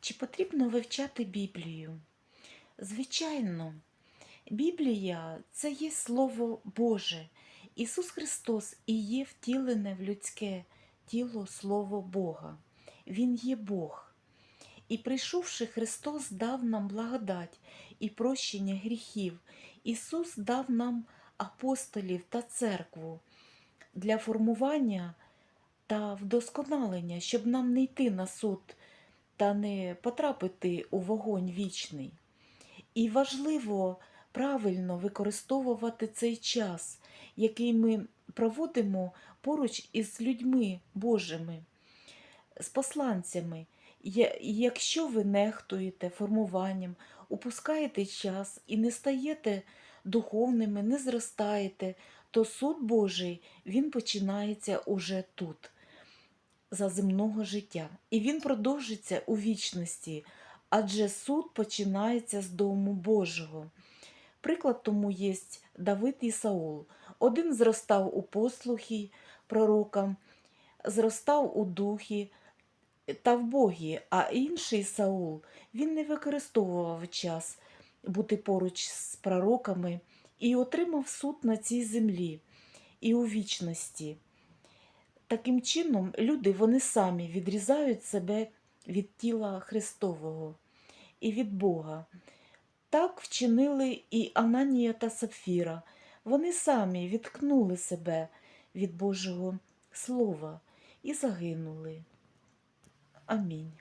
Чи потрібно вивчати Біблію? Звичайно, Біблія це є Слово Боже. Ісус Христос і є втілене в людське тіло Слово Бога. Він є Бог. І прийшовши, Христос дав нам благодать і прощення гріхів. Ісус дав нам апостолів та церкву для формування та вдосконалення, щоб нам не йти на суд та не потрапити у вогонь вічний. І важливо правильно використовувати цей час, який ми проводимо поруч із людьми Божими, з посланцями. Якщо ви нехтуєте формуванням, упускаєте час і не стаєте духовними, не зростаєте, то суд Божий він починається уже тут, за земного життя. І він продовжиться у вічності, адже суд починається з дому Божого. Приклад тому є Давид і Саул. Один зростав у послухі пророкам, зростав у духі та в Богі, а інший Саул він не використовував час бути поруч з пророками і отримав суд на цій землі і у вічності. Таким чином, люди вони самі відрізають себе від тіла Христового і від Бога. Так вчинили і Ананія та Сапфіра. Вони самі відкнули себе від Божого Слова і загинули. Амінь.